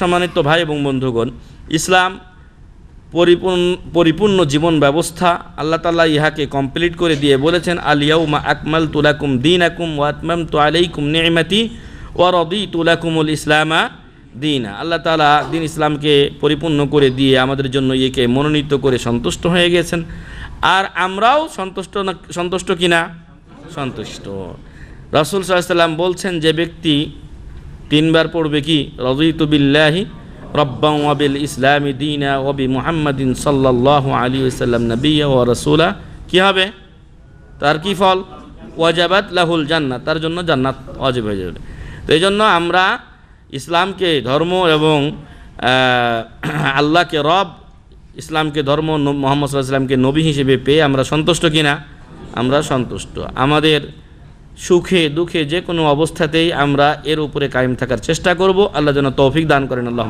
সম্মানিত ভাই এবং বন্ধুগণ, ইসলাম পরিপূর্ণ পরিপূর্ণ জীবন ব্যবস্থা আল্লাহ তালা ইহাকে কমপ্লিট করে দিয়ে বলেছেন আলিয়াউমা আকমাল তুলাকুম দিন আকুম ওয়াতমাম তো আলাইকুম নিয়মাতি ওয়ারদি তুলাকুমুল ইসলামা দিন। আল্লাহ তালা দিন ইসলামকে পরিপূর্ণ করে দিয়ে আমাদের জন্য ইয়েকে মনোনীত করে সন্তুষ্ট হয়ে গেছেন। আর আমরাও সন্তুষ্ট না, সন্তুষ্ট কিনা? সন্তুষ্ট। রসুল সাল্লাম বলছেন, যে ব্যক্তি তিনবার পড়বে কি? রদিতু বিল্লাহি রব্বাং ওয়াবিল ইসলামী দিনা ওবি মুহাম্মাদিন সাল্লাহ আলী সাল্লাম নবিয়া ও রসুলা। কী হবে? তার কি ফল? ওয়াজাবাত লাহুল জান্নাত। তার জন্য জান্নাত অজেব হয়ে যাবে। এই জন্য আমরা ইসলামকে ধর্ম এবং আল্লাহকে রব, ইসলামকে ধর্ম মোহাম্মদ সাল্লাহ ইসলামকে নবী হিসেবে পেয়ে আমরা সন্তুষ্ট কিনা? আমরা সন্তুষ্ট। আমাদের সুখে, দুঃখে যে কোনো অবস্থাতেই আমরা এর উপরে কায়েম থাকার চেষ্টা করব। আল্লাহ যেন তৌফিক দান করেন। আল্লাহ